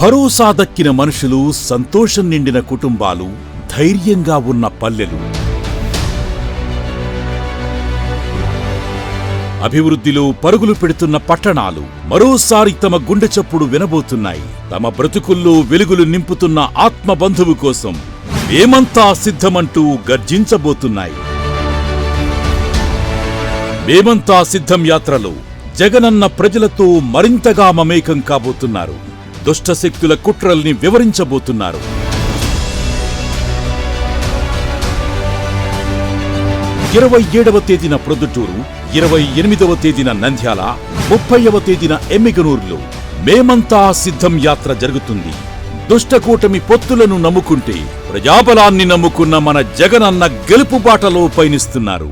భరోసా దక్కిన మనుషులు సంతోషం నిండిన కుటుంబాలు ధైర్యంగా ఉన్న పల్లెలు. అభివృద్ధిలో పరుగులు పెడుతున్న పట్టణాలు మరోసారి తమ గుండె చప్పుడు వినబోతున్నాయి. తమ బ్రతుకుల్లో వెలుగులు నింపుతున్న ఆత్మ బంధువు కోసం మేమంతా సిద్ధమంటూ గర్జించబోతున్నాయి. మేమంతా సిద్ధం యాత్రలో జగనన్న ప్రజలతో మరింతగా మమేకం కాబోతున్నారు. దుష్టశక్తుల కుట్రల్ని వివరించబోతున్నారు. ఇరవై ఏడవ తేదీన ప్రొద్దుటూరు ఇరవై ఎనిమిదవ తేదీన నంద్యాల ముప్పైవ తేదీన ఎమ్మిగనూరులో. మేమంతా సిద్ధం యాత్ర జరుగుతుంది. దుష్టకూటమి పొత్తులను నమ్ముకుంటే ప్రజాబలాన్ని నమ్ముకున్న మన జగనన్న గెలుపు బాటలో పయనిస్తున్నారు.